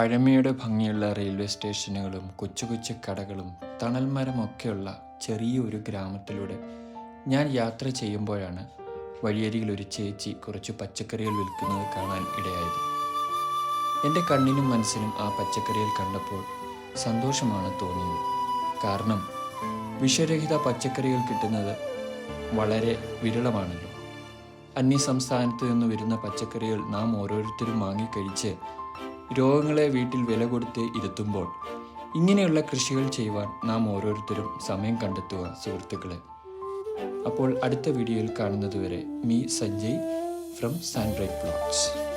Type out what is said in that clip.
പഴമയുടെ ഭംഗിയുള്ള റെയിൽവേ സ്റ്റേഷനുകളും കൊച്ചു കൊച്ചു കടകളും തണൽമരമൊക്കെയുള്ള ചെറിയ ഒരു ഗ്രാമത്തിലൂടെ ഞാൻ യാത്ര ചെയ്യുമ്പോഴാണ് വഴിയരികിൽ ഒരു ചേച്ചി കുറച്ച് പച്ചക്കറികൾ വിൽക്കുന്നത് കാണാൻ ഇടയായത്. എന്റെ കണ്ണിനും മനസ്സിനും ആ പച്ചക്കറികൾ കണ്ടപ്പോൾ സന്തോഷമാണ് തോന്നിയത്. കാരണം വിഷരഹിത പച്ചക്കറികൾ കിട്ടുന്നത് വളരെ വിരളമാണല്ലോ. അന്യ സംസ്ഥാനത്ത് നിന്ന് വരുന്ന പച്ചക്കറികൾ നാം ഓരോരുത്തരും വാങ്ങിക്കഴിച്ച് രോഗങ്ങളെ വീട്ടിൽ വില കൊടുത്ത് ഇരുത്തുമ്പോൾ ഇങ്ങനെയുള്ള കൃഷികൾ ചെയ്യുവാൻ നാം ഓരോരുത്തരും സമയം കണ്ടെത്തുക സുഹൃത്തുക്കളെ. അപ്പോൾ അടുത്ത വീഡിയോയിൽ കാണുന്നതുവരെ me Sanjay from Sandright plots